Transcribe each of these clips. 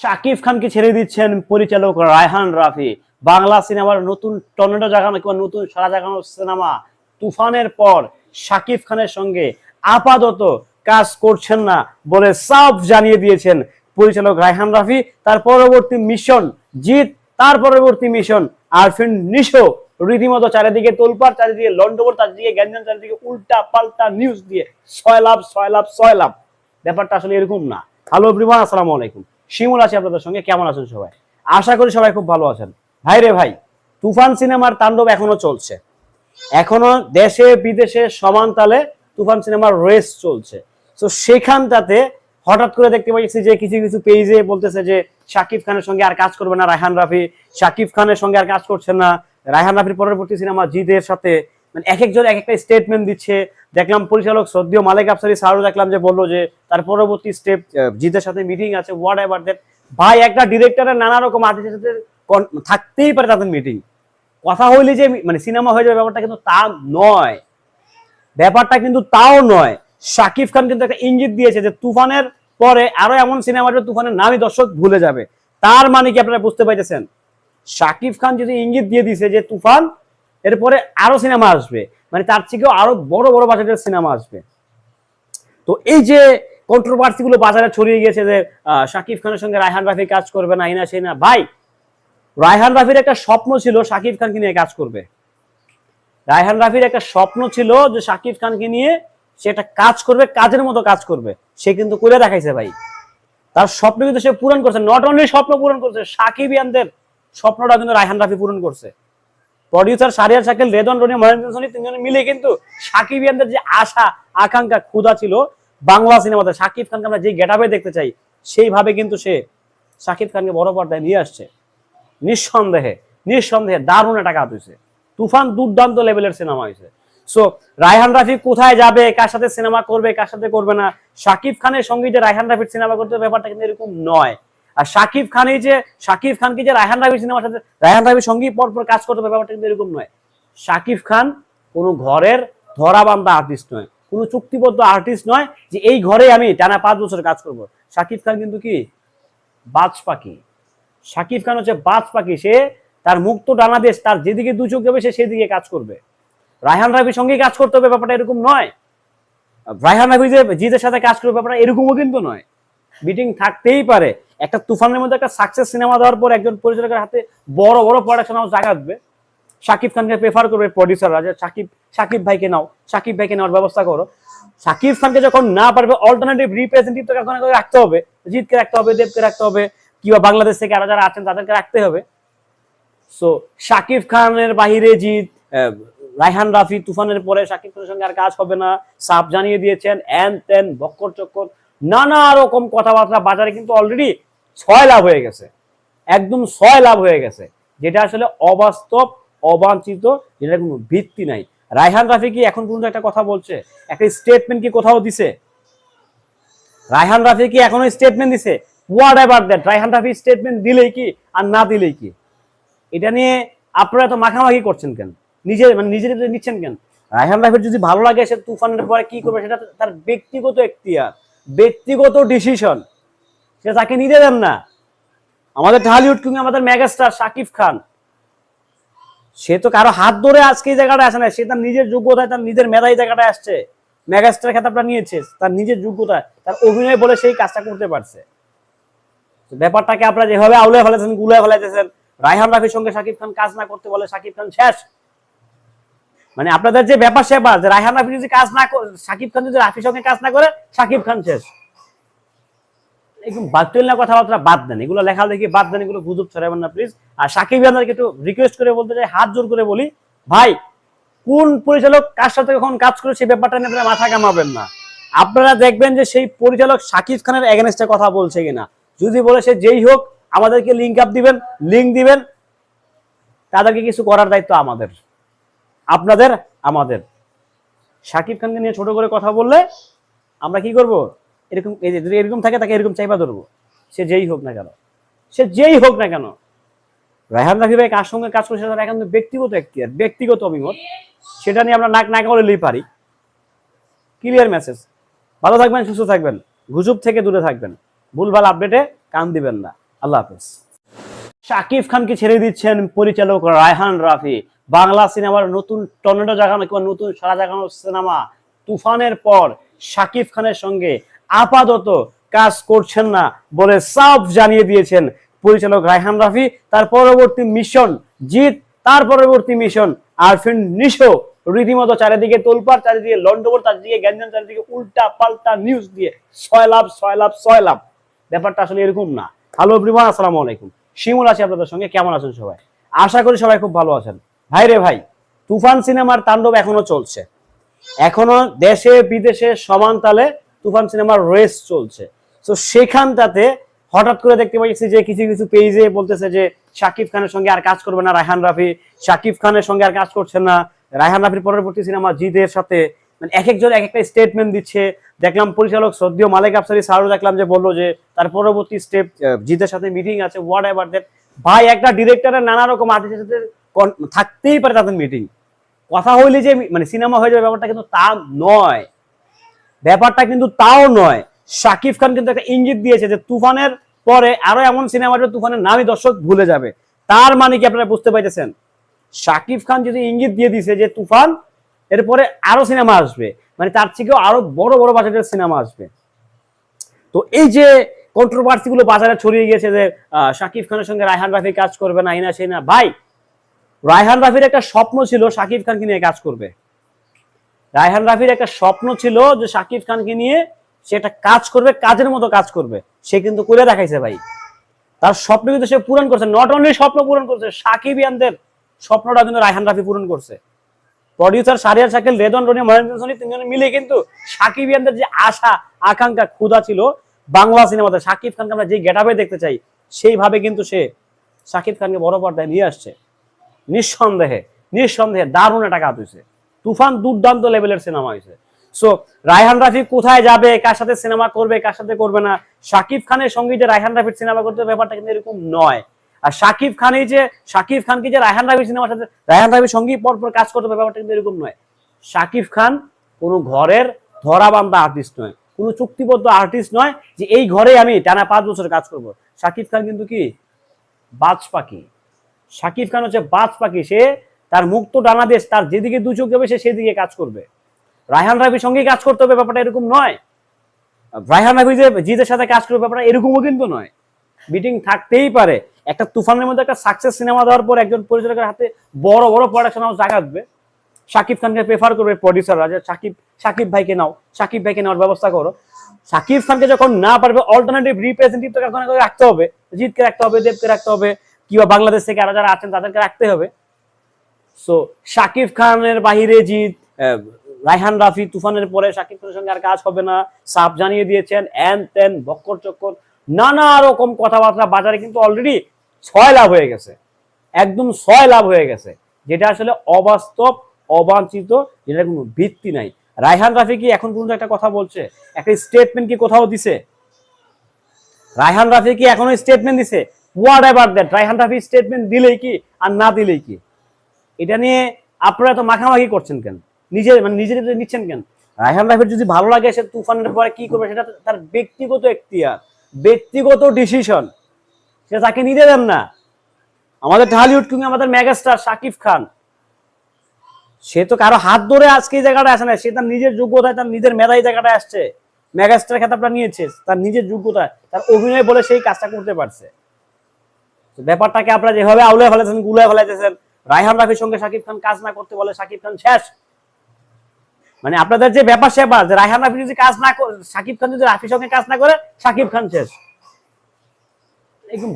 শাকিব খানকে ছেড়ে দিচ্ছেন পরিচালক রায়হান রাফি। বাংলা সিনেমার নতুন টর্নেডো জাগানো কিংবা নতুন সারা জাগানো সিনেমা তুফানের পর শাকিব খানের সঙ্গে আপাতত কাজ করছেন না বলে সাফ জানিয়ে দিয়েছেন পরিচালক রায়হান রাফি। তার পরবর্তী মিশন জিত তার পরবর্তী মিশন আরফিন নিশো। রীতিমতো চারিদিকে তোলপার চারিদিকে লন্ডবর চারিদিকে গ্যাঞ্জাম, চারিদিকে উল্টা পাল্টা নিউজ দিয়ে ছয় লাভ ছয় লাভ ছয় লাভ ব্যাপারটা আসলে এরকম না। হ্যালো এভরিওয়ান আসসালামু আলাইকুম। শিমুল আছি আপনাদের সঙ্গে, কেমন আছেন সবাই? আশা করি সবাই খুব ভালো আছেন। ভাই রে ভাই, তুফান সিনেমার তাণ্ডব এখনও চলছে। এখনও দেশে বিদেশে সমান তালে তুফান সিনেমার রেস চলছে। তো সেখানটাতে হঠাৎ করে দেখতে পাচ্ছি যে কিছু কিছু পেজে বলতেছে যে শাকিব খানের সঙ্গে আর কাজ করবে না রায়হান রাফি। শাকিব খানের সঙ্গে আর কাজ করছে না। রায়হান রাফির পরবর্তী সিনেমা জিদের সাথে মানে এক একজন এক একটা স্টেটমেন্ট দিচ্ছে। দেখলাম পরিচালক সদ্য মালিক আফসারি স্যারও দেখলাম যে বলল যে তার পরবর্তী স্টেপ জিতের সাথে মিটিং আছে হোয়াট এভার দ্যাট ভাই একটা ডিরেক্টরের নানা রকম আর্টিস্টের সাথে থাকতেই পারে তাদের মিটিং কথা হইলে যে মানে সিনেমা হয়ে যাবে ব্যাপারটা কিন্তু তা নয়। ব্যাপারটা কিন্তু তাও নয়। শাকিব খান কিন্তু একটা ইঙ্গিত দিয়েছে যে তুফানের পরে আরও এমন সিনেমা তুফানের নামই দর্শক ভুলে যাবে। তার মানে কি আপনারা বুঝতে পাইতেছেন? শাকিব খান যদি ইঙ্গিত দিয়ে দিছে যে তুফান, এরপরে আরও সিনেমা আসবে। মানে তার থেকেও আরও বড় বড় বাজেটের সিনেমা আসবে। তো এই যে কন্ট্রোভার্সি গুলো বাজারে ছড়িয়ে গেছে যে শাকিব খানের সঙ্গে রায়হান রাফি কাজ করবে না এই না সেই না ভাই, রায়হান রাফির একটা স্বপ্ন ছিল শাকিব খানকে নিয়ে কাজ করবে। রায়হান রাফির একটা স্বপ্ন ছিল যে শাকিব খানকে নিয়ে সে একটা কাজ করবে, কাজের মতো কাজ করবে। সে কিন্তু করে দেখাইছে ভাই। তার স্বপ্ন কিন্তু সে পূরণ করছে। নট অনলি স্বপ্ন পূরণ করছে সাকিব ইয়ানদের স্বপ্নটা কিন্তু রায়হান রাফি পূরণ করছে। প্রডিউসার সারিয়ার শাকিল রেদন, রনি, মহেন্দ্র সোনি তিনজনে মিলে কিন্তু সাকিব ইয়ানদের যে আশা, আকাঙ্ক্ষা, ক্ষুধা ছিল বাংলা সিনেমাতে, সাকিব খানকে আমরা যে গেটাপে দেখতে চাই, সেইভাবে কিন্তু সে সাকিব খানকে বড় পর্দায় নিয়ে আসছে। নিঃসন্দেহে নিঃসন্দেহে দারুণ একটা কাজ হয়েছে। তুফান দুর্দান্ত লেভেলের সিনেমা হয়েছে। সো রায়হান রাফি কোথায় যাবে, কার সাথে সিনেমা করবে, কার সাথে করবে না শাকিব খানের সঙ্গে যে রায়হান রাফির সিনেমা করতে ব্যাপারটা কিন্তু এরকম নয়। আর শাকিব খানই যে শাকিব খানকে যে রায়হান রাফির সিনেমার সাথে রায়হান রাফির সঙ্গেই পরপর কাজ করতে হবে, ব্যাপারটা কিন্তু এরকম নয়। শাকিব খান কোনো ঘরের ধরাবান্ধা আর্টিস্ট নয়। কোনো চুক্তিবদ্ধ আর্টিস্ট নয় যে এই ঘরে আমি টানা পাঁচ বছর কাজ করব। শাকিব খান কিন্তু কি? বাজ পাখি। শাকিব খান হচ্ছে বাজ পাখি। সে তার মুক্ত ডানা দেশ তার যেদিকে দু চোখ যাবে সে সেদিকে কাজ করবে। রায়হান রাফির সঙ্গে কাজ করতে হবে ব্যাপারটা এরকম নয়। রায়হান রাবি যে জিদের সাথে কাজ করবে ব্যাপারটা এরকমও কিন্তু নয়। মিটিং থাকতেই পারে। একটা তুফানের মধ্যে একটা সাকসেস সিনেমা দেওয়ার পর একজন পরিচালকের হাতে বড় বড় প্রোডাকশন হাউস জায়গা আসবে। শাকিব খানকে প্রেফার করবে প্রডিউসাররা যে সাকিব সাকিব ভাইকে নাও সাকিব ভাইকে নেওয়ার ব্যবস্থা করো। সাকিব খানকে যখন না পারবে অল্টারনেটিভ রিপ্রেজেন্টেটিভ তো রাখতে হবে। জিতকে রাখতে হবে দেবকে রাখতে হবে কিংবা বাংলাদেশ থেকে আরও যারা আছেন তাদেরকে রাখতে হবে। সো শাকিব খানের বাহিরে আহ, রায়হান রাফি তুফানের পরে শাকিব খানের সঙ্গে আর কাজ হবে না। সাফ জানিয়ে দিয়েছেন এন তেন বক্কর চক্কর নানা রকম কথাবার্তা বাজারে কিন্তু অলরেডি ছয় লাভ হয়ে গেছে। একদম ছয় লাভ হয়ে গেছে। যেটা আসলে অবাস্তব, অবাঞ্ছিত যেটা কোনো ভিত্তি নাই। রায়হান রাফি কি এখন পর্যন্ত একটা কথা বলছে, একটা স্টেটমেন্ট কি কোথাও দিছে? রায়হান রাফি কি এখনও স্টেটমেন্ট দিছে whatever that Raihan Rafi statement দিলেই কি আর না দিলেই কি? এটা নিয়ে আপনারা তো মাখামাখি করছেন কেন? নিজে মানে নিজের নিজে নিচ্ছেন কেন? রায়হান রাফির যদি ভালো লাগে সে তুফানের পরে কি করবে সেটা তার ব্যক্তিগত এখতিয়ার। ব্যক্তিগত ডিসিশন সেটা তাকে নিতে দেন না। আমাদের ঢালিউড কিং আমাদের মেগাস্টার শাকিব খান। সে তো কারও হাত ধরে আজকে এই জায়গাটা আসে না সে তার নিজের যোগ্যতায়, তার নিজের মেধাই জায়গাটায় আসছে। মেগাস্টার খেতাবটা নিয়েছে। তার নিজের যোগ্যতায়, তার অভিনয় বলে সেই কাজটা করতে পারছে। ব্যাপারটাকে আপনারা যেভাবে আউলে ফেলেছেন, গুলে ফেলাইতেছেন রায়হান রাফির সঙ্গে শাকিব খান কাজ না করতে বলে শাকিব খান শেষ। মানে আপনাদের যে ব্যাপার সেপার যে রায়হান রাফি যদি কাজ না শাকিব খান যদি রাফির সঙ্গে কাজ না করে শাকিব খান শেষ। বাদ দেন। সাকিব ভাই, কোন পরিচালক সাথে কখন কাজ সেই ব্যাপারটা নিয়ে আপনারা মাথা কামাবেন না। আপনারা দেখবেন যে সেই পরিচালক সাকিব খানের এগেনস্টে কথা বলছে কিনা। যদি বলে সে যেই হোক, আমাদেরকে লিঙ্ক আপ দিবেন লিঙ্ক দিবেন। তাদেরকে কিছু করার দায়িত্ব আমাদের। আপনাদের, আমাদের। সাকিব খানকে নিয়ে ছোট করে কথা বললে আমরা কি করব? এরকম, এই যে যদি এরকম থাকে তাকে এরকম চাইবা ধরবো। সে যেই হোক না কেন। সে যেই হোক না কেন। রায়হান রাফি ভাই কার সঙ্গে কাজ করছে তার এখন ব্যক্তিগত একটি ব্যক্তিগত অভিমত। সেটা নিয়ে আমরা নাক নাকা বলেই পারি। ক্লিয়ার মেসেজ ভালো থাকবেন, সুস্থ থাকবেন। গুজব থেকে দূরে থাকবেন। ভুলভাল আপডেটে কান দিবেন না। আল্লাহ হাফেজ। শাকিব খানকে ছেড়ে দিচ্ছেন পরিচালক রায়হান রাফি। বাংলা সিনেমার নতুন টর্নেডো জাগানো কিংবা নতুন সারা জাগানো সিনেমা তুফানের পর শাকিব খানের সঙ্গে আপাতত কাজ করছেন না বলে সাফ জানিয়ে দিয়েছেন পরিচালক রায়হান রাফি। তার পরবর্তী মিশন জিত তার পরবর্তী মিশন আরফিন নিশো। রীতিমতো চারিদিকে তোলপাড়, চারিদিকে লন্ডভর চারিদিকে গ্যাঞ্জাম, চারিদিকে উল্টা পাল্টা নিউজ দিয়ে ছয় লাভ ছয় লাভ ছয় লাভ। ব্যাপারটা আসলে এরকম না। হ্যালো এভরিওয়ান আসসালামু আলাইকুম। শিমুল আছি আপনাদের সঙ্গে। কেমন আছেন সবাই? আশা করি সবাই খুব ভালো আছেন। ভাই রে ভাই, তুফান সিনেমার তাণ্ডব এখনও চলছে। এখনও দেশে, বিদেশে সমান তালে তুফান সিনেমার রেস চলছে। তো সেখানটাতে হঠাৎ করে দেখতে পাচ্ছি যে কিছু কিছু পেজে বলতেছে যে শাকিব খানের সঙ্গে আর কাজ করবে না রায়হান রাফি। শাকিব খানের সঙ্গে আর কাজ করছে না। রায়হান রাফির পরবর্তী সিনেমা জিদের সাথে। মানে এক একজন, এক একটা স্টেটমেন্ট দিচ্ছে। দেখলাম পরিচালক সদ্য মালিক আফসারি স্যারও দেখলাম যে বলল যে তার পরবর্তী স্টেপ জিদের সাথে মিটিং আছে হোয়াট এভার দ্যাট ভাই, একটা ডিরেক্টরের নানা রকম আর্টিস্টের থাকতেই পারে তাদের মিটিং কথা হইলে যে মানে সিনেমা হয়ে যাবে ব্যাপারটা কিন্তু তা নয়। ব্যাপারটা কিন্তু তাও নয়। শাকিব খান কিন্তু একটা ইঙ্গিত দিয়েছে যে তুফানের পরে আরও এমন সিনেমা আসবে, তুফানের নামই দর্শক ভুলে যাবে। তার মানে কি আপনারা বুঝতে পাইতেছেন? শাকিব খান যদি ইঙ্গিত দিয়ে দিছে যে তুফান, এরপরে আরও সিনেমা আসবে। মানে তার থেকেও আরও বড় বড় বাজেটের সিনেমা আসবে। তো এই যে কন্ট্রোভার্সি গুলো বাজারে ছড়িয়ে গিয়েছে যে শাকিব খানের সঙ্গে রায়হান রাফি কাজ করবে না সেই না ভাই রায়হান রাফির একটা স্বপ্ন ছিল শাকিব খানকে নিয়ে কাজ করবে। রায়হান রাফির একটা স্বপ্ন ছিল যে শাকিব খানকে নিয়ে সে একটা কাজ করবে, কাজের মতো কাজ করবে। সে কিন্তু করে দেখাইছে ভাই। তার স্বপ্ন কিন্তু সে পূরণ করছে। নট অনলি স্বপ্ন পূরণ করছে সাকিব ইয়ানদের স্বপ্নটা কিন্তু রায়হান রাফি পূরণ করছে। প্রডিউসার সারিয়ার শাকিল, রেদন, রনি, মহেন্দ্র, সোনি তিনজন মিলে কিন্তু সাকিব ইয়ানদের যে আশা, আকাঙ্ক্ষা, ক্ষুধা ছিল বাংলা সিনেমাতে। সাকিব খানকে আমরা যে গেটাপে দেখতে চাই, সেইভাবে কিন্তু সে সাকিব খানকে বড় পর্দায় নিয়ে আসছে। নিঃসন্দেহে নিঃসন্দেহে দারুণ একটা কাজ হয়েছে তুফান দুর্দান্ত লেভেলের সিনেমা হয়েছে সো রায়হান রাফি কোথায় যাবে, কার সাথে সিনেমা করবে, কার সাথে করবে না? শাকিব খানের সঙ্গে যে রায়হান রাফির সিনেমা করতে ব্যাপারটা কিন্তু এরকম নয়। আর শাকিব খানই যে, শাকিব খানকে যে রায়হান রাফির সিনেমার সাথে, রায়হান রাফির সঙ্গেই পরপর কাজ করতে ব্যাপারটা কিন্তু এরকম নয়। শাকিব খান কোনো ঘরের ধরাবান্ধা আর্টিস্ট নয়। কোনো চুক্তিবদ্ধ আর্টিস্ট নয় যে এই ঘরে আমি টানা পাঁচ বছর কাজ করব। শাকিব খান কিন্তু কি? বাজ পাখি শাকিব খান হচ্ছে বাজ পাখি, সে তার মুক্ত ডানা দেশ তার যেদিকে দু চোখ যাবে, সে সেদিকে কাজ করবে। রায়হান রাফির সঙ্গে কাজ করতে হবে, ব্যাপারটা এরকম নয়। রায়হান রাফি যে জিতের সাথে কাজ করবে, ব্যাপারটা এরকমও কিন্তু নয়। মিটিং থাকতেই পারে। একটা তুফানের মধ্যে একটা সাকসেস সিনেমা দেওয়ার পর একজন পরিচালকের হাতে বড় বড় প্রোডাকশন হাউস জায়গা আসবে। শাকিব খানকে প্রেফার করবে প্রডিউসাররা যে সাকিব সাকিব ভাইকে নাও সাকিব ভাইকে নেওয়ার ব্যবস্থা করো। সাকিব খানকে যখন না পারবে অল্টারনেটিভ রিপ্রেজেন্টেটিভ তো এখন রাখতে হবে, জিতকে রাখতে হবে, দেবকে রাখতে হবে। কিংবা বাংলাদেশ থেকে আরও যারা আছেন তাদেরকে রাখতে হবে। সো শাকিব খানের বাহিরে জিত আহ, রায়হান রাফি তুফানের পরে শাকিব খানের সঙ্গে আর কাজ হবে না। সাপ জানিয়ে দিয়েছেন এন তেন বক্কর চক্কর নানা রকম কথাবার্তা বাজারে কিন্তু অলরেডি ছয় লাভ হয়ে গেছে। একদম ছয় লাভ হয়ে গেছে। যেটা আসলে অবাস্তব অবাঞ্ছিত যেটার কোনো ভিত্তি নাই। রায়হান রাফি কি এখন পর্যন্ত একটা কথা বলছে? একটা স্টেটমেন্ট কি কোথাও দিছে? রায়হান রাফি কি এখনও স্টেটমেন্ট দিছে? Whatever that Raihan Rafi statement দিলেই কি আর না দিলেই কি? এটা নিয়ে আপনারা তো মাখামাখি করছেন কেন? নিজে মানে নিজের নিচ্ছেন কেন? যদি ভালো লাগে, সে তুফানের পরে কি করবে সেটা তার ব্যক্তিগত ব্যক্তিগত ডিসিশন সে তাকে নিতে দেন না। আমাদের ঢালিউড কিং আমাদের মেগাস্টার শাকিব খান, সে তো কারও হাত ধরে আজকে এই জায়গাটা আসে না সে তার নিজের যোগ্যতায়, তার নিজের মেধাই জায়গাটায় আসছে। মেগাস্টার খেতাবটা নিয়েছে, তার নিজের যোগ্যতায়, তার অভিনয় বলে সেই কাজটা করতে পারছে। ব্যাপারটাকে আপনারা যেভাবে আউলে ফেলেছেন গুলায় ফেলাইতেছেন রায়হান রাফির সঙ্গে শাকিব খান কাজ না করতে বলে শাকিব খান শেষ। মানে আপনাদের যে ব্যাপার সেবা যে রায়হান রাফি যদি কাজ না করে শাকিব খান যদি রাফির সঙ্গে কাজ না করে, শাকিব খান শেষ। সাকিব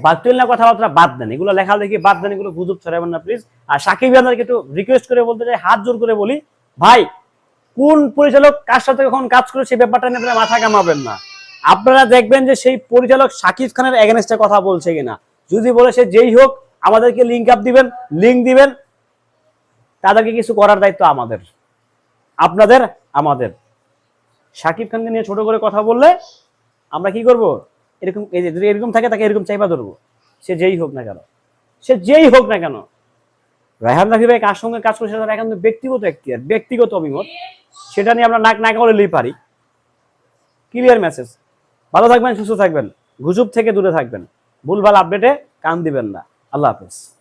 আপনারা দেখবেন যে সেই পরিচালক সাকিব খানের এগেনস্টে কথা বলছে কিনা। যদি বলে সে যেই হোক, আমাদেরকে লিঙ্ক আপ দিবেন লিঙ্ক দিবেন। তাদেরকে কিছু করার দায়িত্ব আমাদের। আপনাদের, আমাদের। সাকিব খানকে নিয়ে ছোট করে কথা বললে আমরা কি করব? এরকম যদি এরকম থাকে, তাকে এরকম চাইবা ধরবো। সে যেই হোক না কেন। সে যেই হোক না কেন। রায়হান রাফি ভাই কার সঙ্গে কাজ করছে, তার এখন ব্যক্তিগত এখতিয়ার, ব্যক্তিগত অভিমত। সেটা নিয়ে আমরা নাক, নাকা বলেই পারি। ক্লিয়ার মেসেজ ভালো থাকবেন, সুস্থ থাকবেন। গুজব থেকে দূরে থাকবেন। ভুলভাল আপডেটে কান দিবেন না। আল্লাহ হাফেজ।